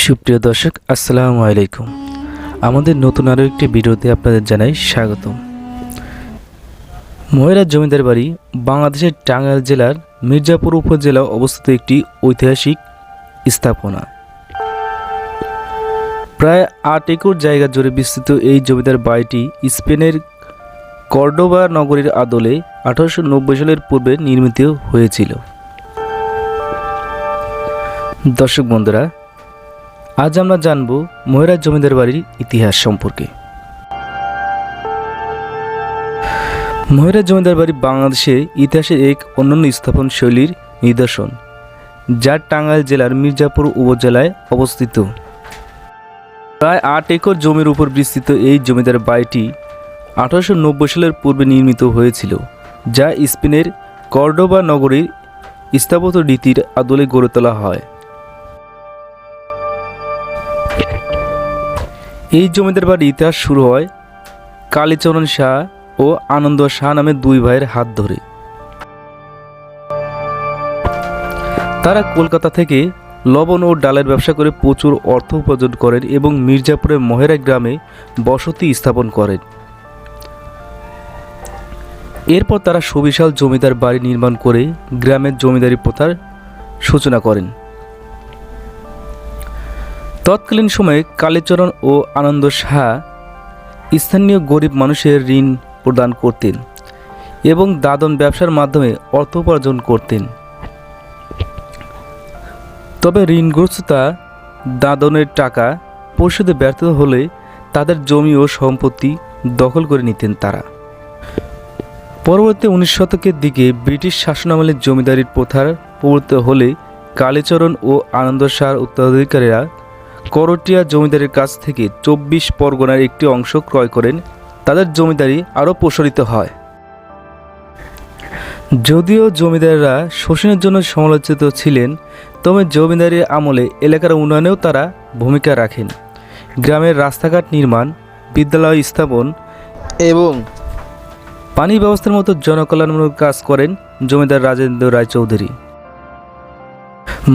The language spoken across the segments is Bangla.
সুপ্রিয় দর্শক, আসসালামু আলাইকুম। আমাদের নতুন আরও একটি ভিডিওতে আপনাদের জানাই স্বাগত ময়রা জমিদার বাড়ি বাংলাদেশের টাঙ্গাইল জেলার মির্জাপুর উপজেলা অবস্থিত একটি ঐতিহাসিক স্থাপনা। প্রায় আট একর জায়গা জুড়ে বিস্তৃত এই জমিদার বাড়িটি স্পেনের কর্ডোবা নগরীর আদলে আঠারোশো নব্বই সালের পূর্বে নির্মিত হয়েছিল। দর্শক বন্ধুরা আজ আমরা জানব ময়রা জমিদার বাড়ির ইতিহাস সম্পর্কে। ময়রা জমিদার বাড়ি বাংলাদেশে ইতিহাসের এক অন্যান্য স্থাপন শৈলীর নিদর্শন, যা টাঙ্গাইল জেলার মির্জাপুর উপজেলায় অবস্থিত। প্রায় আট একর জমির উপর বিস্তৃত এই জমিদার বাড়িটি আঠারোশো নব্বই সালের পূর্বে নির্মিত হয়েছিল, যা স্পেনের কর্ডোবা নগরীর স্থাপত্য রীতির আদলে গড়ে তোলা হয়। এই জমিদার বাড়ির ইতিহাস শুরু হয় কালীচরণ শাহ ও আনন্দ শাহ নামে দুই ভাইয়ের হাত ধরে। তারা কলকাতা থেকে লবণ ও ডালের ব্যবসা করে প্রচুর অর্থ উপার্জন করেন এবং মির্জাপুরের মহেরা গ্রামে বসতি স্থাপন করেন। এরপর তারা সুবিশাল জমিদার বাড়ি নির্মাণ করে গ্রামের জমিদারি প্রথার সূচনা করেন। তৎকালীন সময়ে কালীচরণ ও আনন্দ শাহ স্থানীয় গরিব মানুষের ঋণ প্রদান করতেন এবং দাদন ব্যবসার মাধ্যমে অর্থ উপার্জন করতেন। তবে ঋণগ্রস্ততা দাদনের টাকা পরিশোধে ব্যর্থ হলে তাদের জমি ও সম্পত্তি দখল করে নিতেন তারা। পরবর্তী উনিশ শতকের দিকে ব্রিটিশ শাসনামলের জমিদারির প্রথার প্রবর্তিত হলে কালীচরণ ও আনন্দ শাহর উত্তরাধিকারীরা করটিয়া জমিদারের কাছ থেকে চব্বিশ পরগনার একটি অংশ ক্রয় করেন। তাদের জমিদারি আরও প্রসারিত হয়। যদিও জমিদাররা শোষণের জন্য সমালোচিত ছিলেন, তবে জমিদারির আমলে এলাকার উন্নয়নেও তারা ভূমিকা রাখেন। গ্রামের রাস্তাঘাট নির্মাণ, বিদ্যালয় স্থাপন এবং পানি ব্যবস্থার মতো জনকল্যাণমূলক কাজ করেন জমিদার রাজেন্দ্র রায়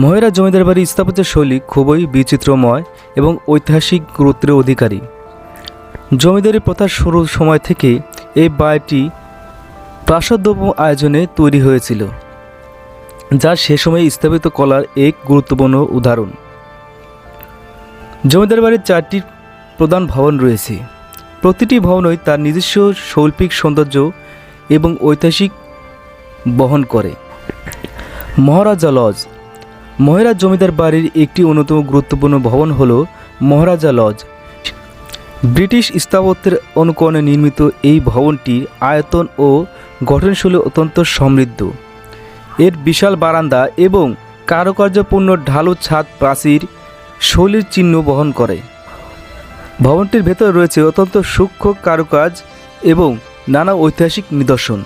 ময়রা জমিদার বাড়ির স্থাপত্য শৈলী খুবই বিচিত্রময় এবং ঐতিহাসিক গুরুত্বের অধিকারী। জমিদারি প্রথার শুরুর সময় থেকে এই বাড়িটি প্রাসাদ্যম আয়োজনে তৈরি হয়েছিল, যা সে সময় স্থাপিত কলার এক গুরুত্বপূর্ণ উদাহরণ। জমিদার বাড়ির চারটি প্রধান ভবন রয়েছে। প্রতিটি ভবনই তার নিজস্ব শৈল্পিক সৌন্দর্য এবং ঐতিহাসিক বহন করে। মহারাজা লজ মহারাজ জমিদার বাড়ির একটি অন্যতম গুরুত্বপূর্ণ ভবন হল মহারাজা লজ। ব্রিটিশ স্থাপত্যের অনুকরণে নির্মিত এই ভবনটি আয়তন ও গঠনশৈলী অত্যন্ত সমৃদ্ধ। এর বিশাল বারান্দা এবং কারুকার্যপূর্ণ ঢালু ছাদ প্রাচীর শৈলীর চিহ্ন বহন করে। ভবনটির ভেতরে রয়েছে অত্যন্ত সূক্ষ্ম কারুকাজ এবং নানা ঐতিহাসিক নিদর্শন।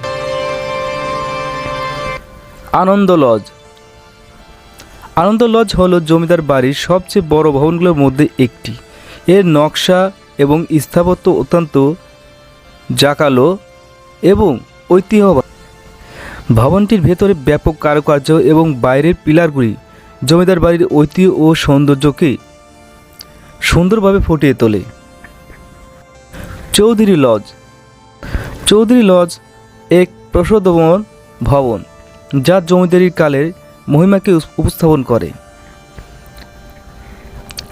আনন্দ লজ। আনন্দ লজ হলো জমিদার বাড়ির সবচেয়ে বড় ভবনগুলোর মধ্যে একটি। এর নকশা এবং স্থাপত্য অত্যন্ত জাকালো এবং ঐতিহ্যবাহী। ভবনটির ভেতরে ব্যাপক কারুকার্য এবং বাইরের পিলারগুলি জমিদার বাড়ির ঐতিহ্য ও সৌন্দর্যকে সুন্দরভাবে ফুটিয়ে তোলে। চৌধুরী লজ। চৌধুরী লজ এক প্রসদমন ভবন, যা জমিদারির কালের মহিমাকে উপস্থাপন করে।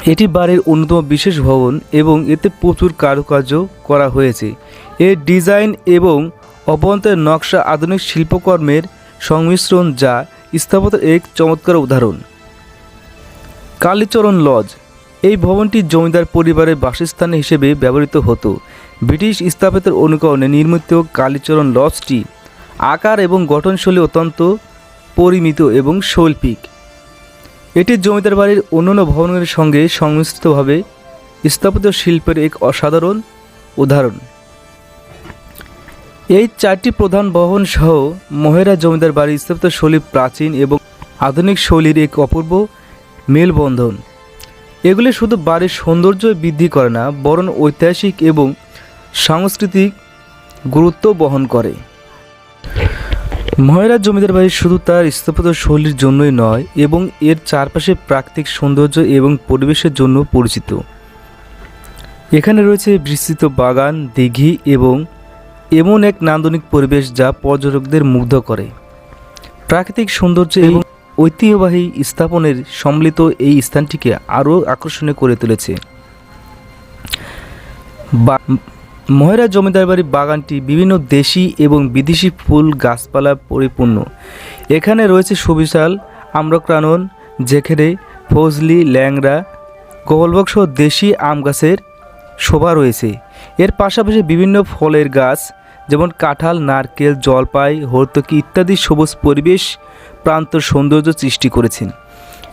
এটি বাড়ির অন্যতম বিশেষ ভবন এবং এতে প্রচুর কারুকার্য করা হয়েছে। এর ডিজাইন এবং অভ্যন্তরের নকশা আধুনিক শিল্পকর্মের সংমিশ্রণ যা স্থাপত্যের এক চমৎকার উদাহরণ। কালীচরণ লজ। এই ভবনটি জমিদার পরিবারের বাসস্থান হিসেবে ব্যবহৃত হতো। ব্রিটিশ স্থাপত্যের অনুকরণে নির্মিত কালীচরণ লজটি আকার এবং গঠনশৈলী অত্যন্ত পরিমিত এবং শৈল্পিক। এটি জমিদার বাড়ির অন্যান্য ভবনের সঙ্গে সংমিশ্রিতভাবে স্থাপত্য শিল্পের এক অসাধারণ উদাহরণ। এই চারটি প্রধান ভবন সহ মহেরা জমিদার বাড়ির স্থাপত্য শৈলী প্রাচীন এবং আধুনিক শৈলীর এক অপূর্ব মেলবন্ধন। এগুলি শুধু বাড়ির সৌন্দর্য বৃদ্ধি করে না, বরং ঐতিহাসিক এবং সাংস্কৃতিক গুরুত্ব বহন করে। ময়রা জমিদার বাড়ি শুধু তার স্থাপত্য শৈলীর জন্যই নয় এবং এর চারপাশে প্রাকৃতিক সৌন্দর্য এবং পরিবেশের জন্য পরিচিত। এখানে রয়েছে বিস্তৃত বাগান দিঘি এবং এমন এক নান্দনিক পরিবেশ যা পর্যটকদের মুগ্ধ করে। প্রাকৃতিক সৌন্দর্য এবং ঐতিহ্যবাহী স্থাপনের সম্মিলিত এই স্থানটিকে আরও আকর্ষণীয় করে তুলেছে। ময়রা জমিদার বাড়ি বাগানটি বিভিন্ন দেশি এবং বিদেশি ফুল গাছপালা পরিপূর্ণ। এখানে রয়েছে সুবিশাল, আম্রক্রানন যেখানে ফজলি, ল্যাংড়া গোবলবক্স দেশি আম গাছের শোভা রয়েছে। এর পাশাপাশি বিভিন্ন ফলের গাছ, যেমন কাঁঠাল, নারকেল, জলপাই, হর্তকি ইত্যাদি সবুজ পরিবেশ প্রান্ত সৌন্দর্য সৃষ্টি করেছেন।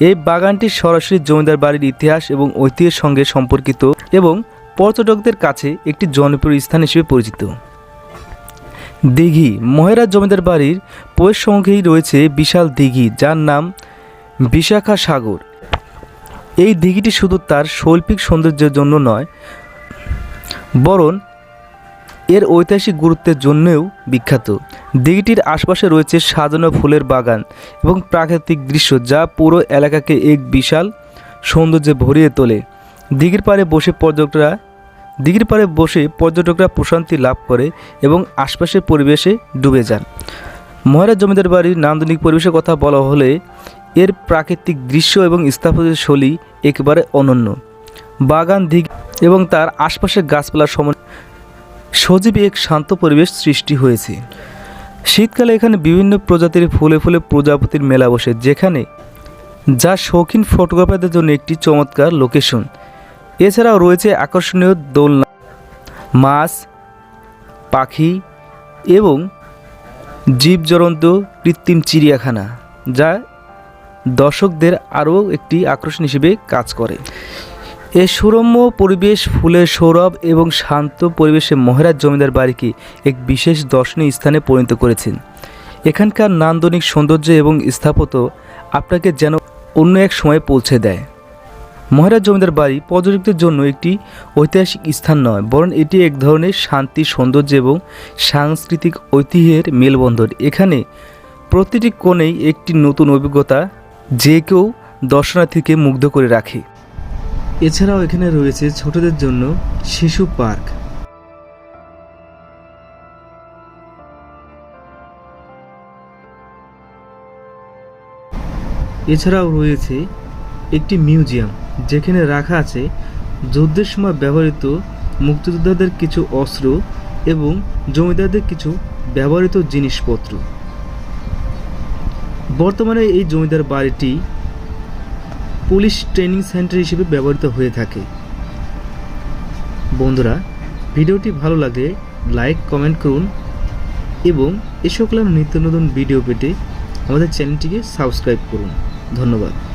এই বাগানটি সরাসরি জমিদার বাড়ির ইতিহাস এবং ঐতিহ্যের সঙ্গে সম্পর্কিত এবং পর্যটকদের কাছে একটি জনপ্রিয় স্থান হিসেবে পরিচিত। দিঘি, মহেরা জমিদার বাড়ির পয়ের সঙ্গেই রয়েছে বিশাল দিঘি, যার নাম বিশাখা সাগর। এই দিঘিটি শুধু তার শৈল্পিক সৌন্দর্যের জন্য নয়, বরং এর ঐতিহাসিক গুরুত্বের জন্যও বিখ্যাত। দিঘিটির আশপাশে রয়েছে সাজানো ফুলের বাগান এবং প্রাকৃতিক দৃশ্য, যা পুরো এলাকাকে এক বিশাল সৌন্দর্যে ভরিয়ে তোলে। দিঘির পাড়ে বসে পর্যটকরা দিঘির পাড়ে বসে পর্যটকরা প্রশান্তি লাভ করে এবং আশপাশের পরিবেশে ডুবে যান। মহারাজ জমিদার বাড়ির নান্দনিক পরিবেশের কথা বলা হলে এর প্রাকৃতিক দৃশ্য এবং স্থাপত্য শৈলী একেবারে অনন্য। বাগান দিক এবং তার আশপাশের গাছপালার সম সজীবী এক শান্ত পরিবেশ সৃষ্টি হয়েছে। শীতকালে এখানে বিভিন্ন প্রজাতির ফুলে ফুলে প্রজাপতির মেলা বসে, যেখানে যা শৌখিন ফটোগ্রাফারদের জন্য একটি চমৎকার লোকেশন এছাড়াও রয়েছে আকর্ষণীয় দোলনা, মাছ, পাখি এবং জীবজড়ন্ত কৃত্রিম চিড়িয়াখানা, যা দর্শকদের আরও একটি আকর্ষণ হিসেবে কাজ করে। এ সুরম্য পরিবেশ, ফুলের সৌরভ এবং শান্ত পরিবেশে মহারাজ জমিদার বাড়িকে এক বিশেষ দর্শনীয় স্থানে পরিণত করেছেন। এখানকার নান্দনিক সৌন্দর্য এবং স্থাপত্য আপনাকে যেন অন্য এক সময় পৌঁছে দেয়। মহারাজ জমিদার বাড়ি পর্যটকদের জন্য একটি ঐতিহাসিক স্থান নয়, বরং এটি এক ধরনের শান্তি, সৌন্দর্য এবং সাংস্কৃতিক ঐতিহ্যের মেলবন্ধন। এখানে প্রতিটি কোণেই একটি নতুন অভিজ্ঞতা যে কেউ দর্শনার্থীকে মুগ্ধ করে রাখে। এছাড়াও এখানে রয়েছে ছোটদের জন্য শিশু পার্ক। এছাড়াও রয়েছে একটি মিউজিয়াম। যেখানে রাখা আছে যুদ্ধের সময় ব্যবহৃত মুক্তিযোদ্ধাদের কিছু অস্ত্র এবং জমিদারদের কিছু ব্যবহৃত জিনিসপত্র। বর্তমানে এই জমিদার বাড়িটি পুলিশ ট্রেনিং সেন্টার হিসেবে ব্যবহৃত হয়ে থাকে। বন্ধুরা, ভিডিওটি ভালো লাগলে লাইক, কমেন্ট করুন এবং এ সকল নিত্য নতুন ভিডিও পেতে আমাদের চ্যানেলটিকে সাবস্ক্রাইব করুন। ধন্যবাদ।